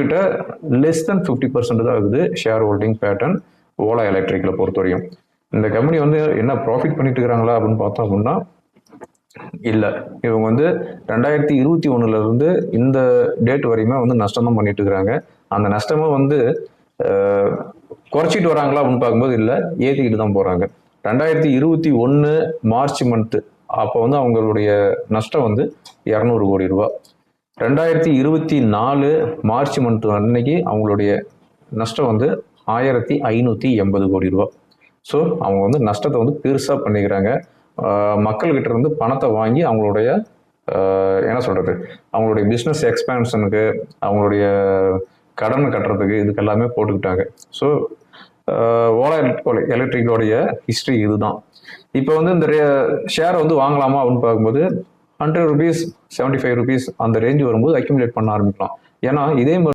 கிட்ட less than fifty percent தான் ஆகுது ஷேர் ஹோல்டிங் பேட்டர்ன் ஓலா எலக்ட்ரிக்கில் பொறுத்த வரையும். இந்த கம்பெனி வந்து என்ன ப்ராஃபிட் பண்ணிட்டு இருக்கிறாங்களா அப்படின்னு பார்த்தோம் அப்படின்னா இல்லை. இவங்க வந்து ரெண்டாயிரத்தி இருபத்தி ஒன்றுலேருந்து இந்த டேட் வரையுமே வந்து நஷ்டம் தான் பண்ணிட்டு இருக்கிறாங்க அந்த நஷ்டமும் வந்து குறைச்சிட்டு வராங்களா அப்படின்னு பார்க்கும்போது இல்லை ஏற்றிக்கிட்டு தான் போகிறாங்க ரெண்டாயிரத்தி இருபத்தி ஒன்று மார்ச் மந்த்து அப்போ வந்து அவங்களுடைய நஷ்டம் வந்து இரநூறு கோடி ரூபா ரெண்டாயிரத்தி இருபத்தி நாலு மார்ச் மந்த் அன்னைக்கு அவங்களுடைய நஷ்டம் வந்து ஆயிரத்தி ஐநூற்றி எண்பது கோடி ரூபா. ஸோ அவங்க வந்து நஷ்டத்தை வந்து பெருசாக பண்ணிக்கிறாங்க. மக்கள்கிட்ட இருந்து பணத்தை வாங்கி அவங்களுடைய என்ன சொல்கிறது அவங்களுடைய பிஸ்னஸ் எக்ஸ்பேன்ஷனுக்கு அவங்களுடைய கடன் கட்டுறதுக்கு இதுக்கு எல்லாமே போட்டுக்கிட்டாங்க. ஸோ ஓலா எலக்ட்ரிக்கோடைய ஹிஸ்ட்ரி இதுதான். இப்போ வந்து இந்த ஷேரை வந்து வாங்கலாமா அப்படின்னு பார்க்கும்போது hundred rupees seventy five rupees அந்த ரேஞ்ச் வரும்போது அக்யூமுலேட் பண்ண ஆரம்பிக்கலாம். ஏன்னா இதே மாதிரி